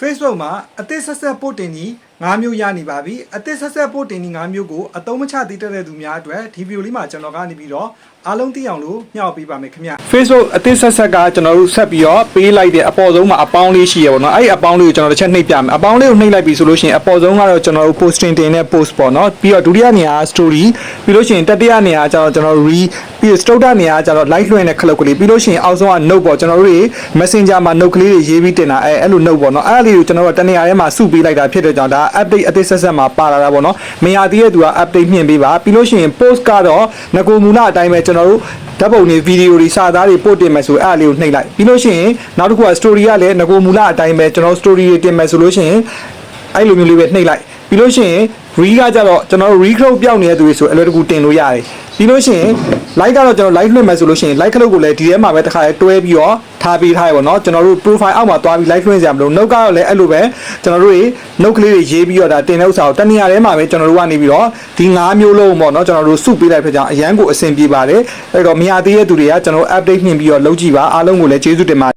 Facebook မှာအသစ်ဆက်ဆက်ပို့တင်ကြီး၅မျိုးရနေပါပြီအသစ်ဆက်ဆက်ပို့တင်ကြီး၅မျိုးကိုအသုံးမချသေးတဲ့သူများအတွက်ဒီဗီဒီယိုလေးမှာကျွန်တော်ကနေပြီးတော့အားလုံးသိအောင်လို့မျှဝေပေးပါမယ်ခင်ဗျ Facebook အသစ်ဆက်ဆက်ကကျွန်တော်တို့ဆက်ပြီးတော့ပေးလိုက်တဲ့အပေါ်ဆုံးမှာအပေါင်းလေးရှိရပါတော့အဲ့ဒီအပေါင်းလေးကိုကျွန်တော်တစ်ချက်နှိပ်ပြမယ်အပေါင်းလေးကိုနှိပ်လိုက်ပြီဆိုလို့ရှိရင်အပေါ်ဆုံးကတော့ကျွန်တော်တို့ posting တင်တဲ့ post ပေါ့နော်ပြီးတော့ဒုတိယနေရာက story ပြီးလို့ရှိရင်တတိယနေရာကကျွန်တော်ကျွန်တော် re ပြီးတော့ stroke နေရာကကျွန်တော် live လွှင့်တဲ့ခလုတ်ကလေးပြီးလို့ရှိရင်အောက်ဆုံးက note ပေါ့ကျွန်တော်တို့တွေ messenger မှာ note ကလေးတွေရေးပြီးတင်တာအဲအဲ့လို note ပေါ့နော်အဲ့ဒါလေးကိုကျွန်တော်တို့တနေရာထဲမှာစုပေးလိုက်တာဖြစ်တဲ့ကြောင့်ဒါ update အသစ်ဆက်ဆက်မှာပါလာတာပေါ့နော်မရသေးတဲ့သူက update မြင်ပေးပါပြီးလို့ရှိရင် post ကတော့ငကိုမူလအတိုင်းပဲကျွန်တော်တို့ဓာတ်ပုံတွေဗီဒီယိုတွေစာသားတွေပို့တင်မယ်ဆိုအဲ့အလေးကိုနှိပ်လိုက်ပြီးလို့ရှိရင်နောက်တစ်ခုက story ကလည်းငကိုမူလအတိုင်းပဲကျွန်တော် story တွေတင်မယ်ဆိုလို့ရှိရင်အဲ့လိုမျိုးလေးပဲနှိပ်လိုက်ပြီးလို့ရှိရင် re ကကြတော့ကျွန်တော်တို့ recrow ပြောင်းနေတဲ့သူတွေဆိုအလွယ်တကူတင်လို့ရတယ် ပြီးလို့ရှိရင် like ကတော့ကျွန်တော် like လွှင့်မယ်ဆိုလို့ရှိရင် like ခလုတ်ကိုလည်းဒီထဲမှာပဲတစ်ခါလေးတွဲပြီးတော့ထားပေးထားရပါတော့ကျွန်တော်တို့ profile အောက်မှာသွားပြီး like လွှင့်ကြမလို့ note ကတော့လည်းအဲ့လိုပဲကျွန်တော်တို့တွေ note ကလေးတွေရေးပြီးတော့ဒါတင်တဲ့ဥစ္စာကိုတနေရာထဲမှာပဲကျွန်တော်တို့ကနေပြီးတော့ဒီ၅မျိုးလုံးပေါ့နော်ကျွန်တော်တို့စုပေးလိုက်ဖြစ်ကြအောင်အရန်ကိုအဆင်ပြေပါတယ်အဲ့တော့မရသေးတဲ့သူတွေကကျွန်တော် update မြင်ပြီးတော့လုပ်ကြည့်ပါအားလုံးကိုလည်းကျေးဇူးတင်ပါတယ်